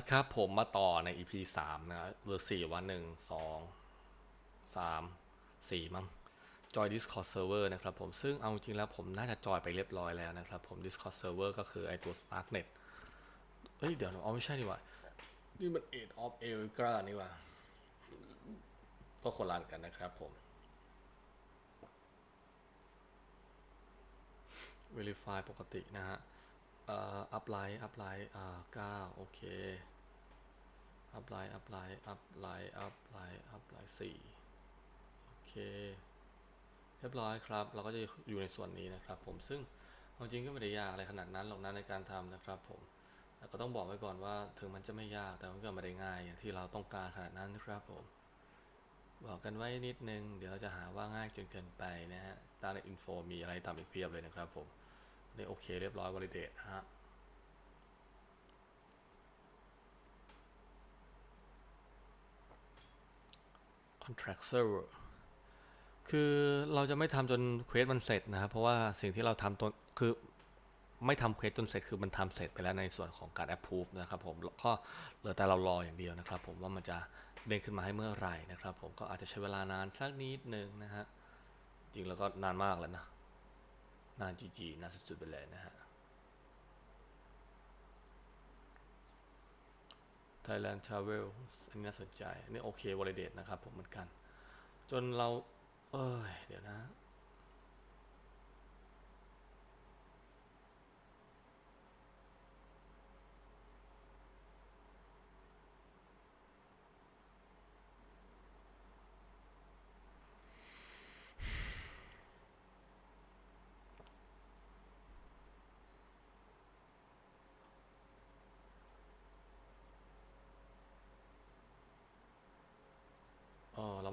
ะครับ ผมมาต่อใน EP 3 นะเวอร์สี่วันหนึ่งสองสามสี่มั้งจอย Discord Server นะครับผมซึ่งเอาจริงแล้วผมน่าจะจอยไปเรียบร้อยแล้วนะครับผม Discord Server ก็คือไอตัว Starknet เอ้ย เดี๋ยวนะอ๋อไม่ใช่นี่ว่า นี่มัน Age of e l g r a นี่ว่าก็คนละอันกันนะครับผม Verify ปกตินะฮะ อัพไลน์อัพไลน์อ่าเก้าโอเคอัพไลน์อัพไลน์อัพไลน์อัพไลน์อัพไลน์สี่โอเคเรียบร้อยครับ เราก็จะอยู่ในส่วนนี้นะครับ ผมซึ่งเอาจริงก็ไม่ได้ยากอะไรขนาดนั้นหรอกนะในการทำนะครับ ผมแต่ก็ต้องบอกไว้ก่อนว่าถึงมันจะไม่ยากแต่มันก็ไม่ได้ง่ายอย่างที่เราต้องการขนาดนั้นนะครับผมบอกกันไว้นิดนึง เดี๋ยวเราจะหาว่าง่ายจนเกินไปนะฮะ Starnet Info มีอะไรตามอีกเพียบเลยนะครับผม นี่โอเคเรียบร้อย validate ฮะ contract server คือเราจะไม่ทำจนเควสมันเสร็จนะครับ เพราะว่าสิ่งที่เราทำตนคือไม่ทำเควสจนเสร็จคือมันทำเสร็จไปแล้วในส่วนของการ approve นะครับผมก็เหลือแต่เรารออย่างเดียวนะครับผมว่ามันจะเด้งขึ้นมาให้เมื่อไหร่นะครับผมก็อาจจะใช้เวลานานสักนิดนึงนะฮะจริงแล้วก็นานมากแล้วนะ นาจีจีนานสุดๆไปเลยนะฮะ Thailand Travel อันนี้น่าสนใจ อันนี้โอเควอลเลเดตนะครับผมเหมือนกัน จนเรา เอ้ย เดี๋ยวนะ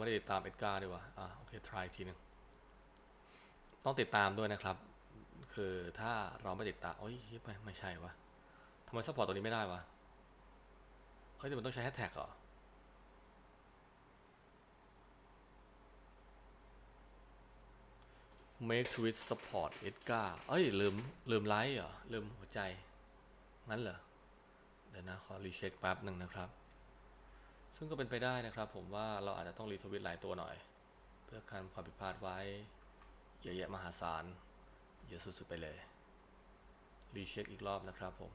ได้ติดตามเอ็ดการ์ดีกว่าอ่าโอเค try ทีหนึ่งต้องติดตามด้วยนะครับ คือถ้าเราไม่ติดตามโอ้ยไม่ไม่ใช่วะทำไมซัพพอร์ตตัวนี้ไม่ได้วะเฮ้ยมันต้องใช้แฮชแท็กเหรอ make tweet support เอ็ดกาเอ้ย ลืม ลืมไลค์เหรอ ลืมหัวใจ งั้นเหรอ เดี๋ยวนะ ขอรีเช็คแป๊บหนึ่งนะครับ ซึ่งก็เป็นไปได้นะครับผมว่าเราอาจจะต้องรีทวิตหลายตัวหน่อย เพื่อกันความผิดพลาดไว้เยอะแยะมหาศาลเยอะสุดๆไปเลยรีเช็คอีกรอบนะครับผม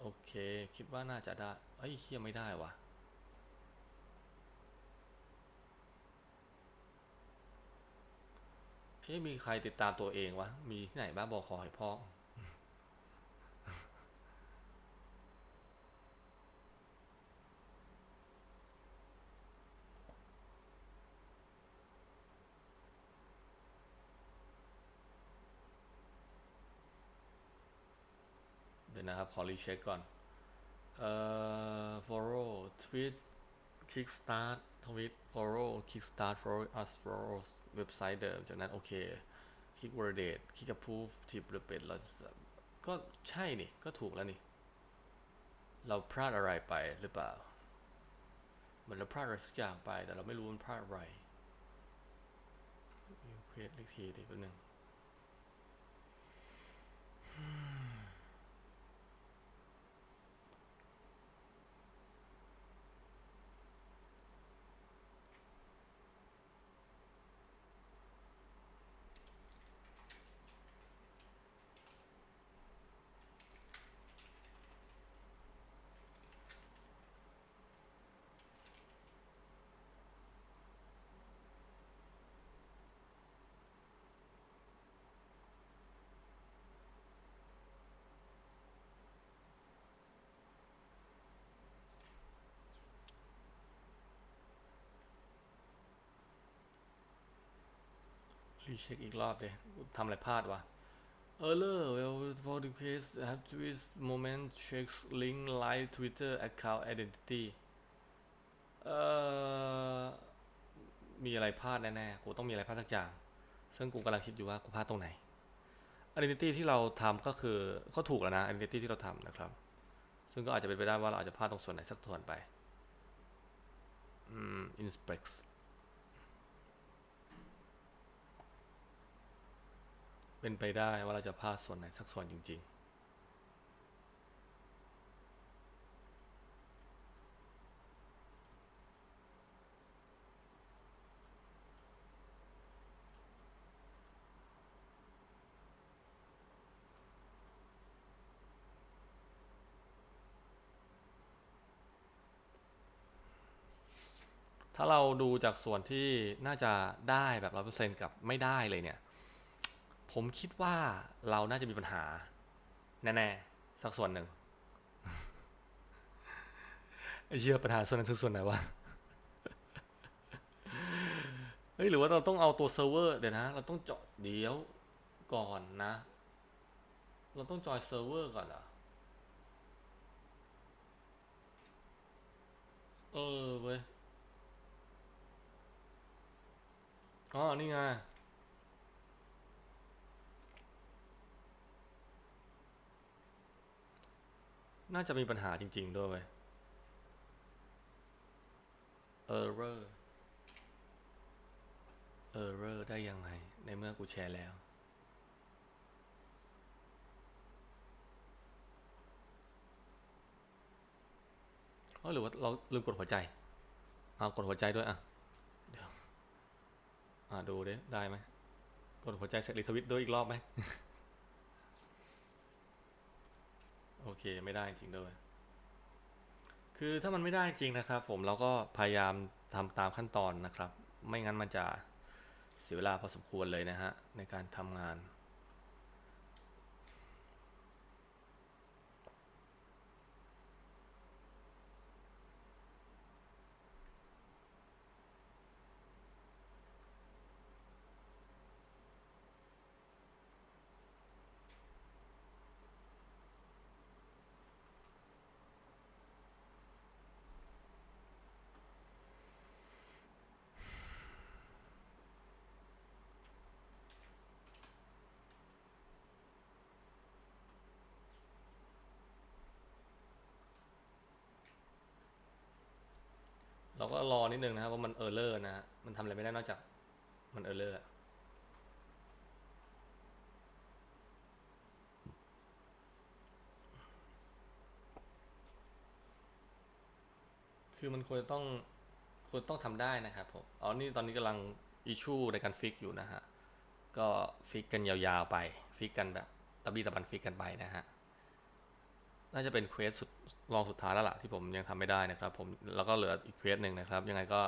โอเค คิดว่าน่าจะได้เอ้ยเคียไม่ได้วะเฮ้ยมีใครติดตามตัวเองวะ มีที่ไหนบ้างบอกขอให้พ่อ ดี๋ยวนะครับ ขอรีเช็คก่อน เอ่อ follow tweet kickstart tweet follow kickstart follow us follow เว็บไซต์เดิม จากนั้น โอเค click validate click approve ที่ประเป็นเราก็ใช่นี่ ก็ถูกแล้วนี่ เราพลาดอะไรไปหรือเปล่า เหมือนเราพลาดอะไรสักอย่างไป แต่เราไม่รู้มันพลาดอะไรเควสอีกทีดิแป๊บนึง รีเช็คอีกรอบเลยทำอะไรพลาดวะ Error well for the case have twist moment checks link live Twitter account identity เอ่อ มีอะไรพลาดแน่ๆ กูต้องมีอะไรพลาดสักอย่าง ซึ่งกูกำลังคิดอยู่ว่ากูพลาดตรงไหน identity ที่เราทำก็คือก็ถูกแล้วนะ identity ที่เราทำนะครับ ซึ่งก็อาจจะเป็นไปได้ว่าเราอาจจะพลาดตรงส่วนไหนสักส่วนไป อืม inspect เป็นไปได้ว่าเราจะพลาดส่วนไหนสักส่วนจริง ๆถ้าเราดูจากส่วนที่น่าจะได้แบบร้อเปอร์เซ็นกับไม่ได้เลยเนี่ย ผมคิดว่าเราน่าจะมีปัญหา แน่ๆ สักส่วนหนึ่งไอ้เหี้ยปัญหาส่วนนั้นคือส่วนไหนวะเฮ้ยหรือว่าเราต้องเอาตัวเซิร์ฟเวอร์เดี๋ยวนะ เราต้องเจาะเดี๋ยวก่อนนะ เราต้องจอยเซิร์ฟเวอร์ก่อนเหรอเออเว้ยอ๋อนี่ไง น่าจะมีปัญหาจริง ๆ ด้วยเว้ย error error ได้ยังไง ในเมื่อกูแชร์แล้ว หรือว่าเราลืมกดหัวใจ เอากดหัวใจด้วย อะ เดี๋ยว อ่าดูดิได้ไหม กดหัวใจเสร็จรีทวิตด้วยอีกรอบไหม โอเคไม่ได้จริงด้วย คือถ้ามันไม่ได้จริงนะครับ ผมเราก็พยายามทำตามขั้นตอนนะครับ ไม่งั้นมันจะเสียเวลาพอสมควรเลยนะฮะในการทำงาน เราก็รอนิดนึงนะครับว่ามันเออร์เลอร์นะฮะมันทำอะไรไม่ได้นอกจากมันเออร์เลอร์คือมันควรจะต้องควรต้องทำได้นะครับผมอ๋อนี่ตอนนี้กำลังอิชูในการฟิกอยู่นะฮะ ก็ฟิกกันยาวๆไป ฟิกกันแบบตะบี้ตะบันฟิกกันไปนะฮะ น่าจะเป็นเควสสุดลองสุดท้ายแล้วล่ะที่ผมยังทำไม่ได้นะครับผมแล้วก็เหลืออีกเควสหนึ่งนะครับ ยังไงก็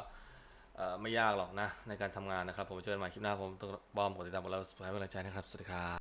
ไม่ยากหรอกนะในการทำงานนะครับ ผมเจอกันใหม่คลิปหน้าผมต้องบอมกดติดตามกดไลค์กดซับสไครป์เป็นกำลังใจนะครับ สวัสดีครับ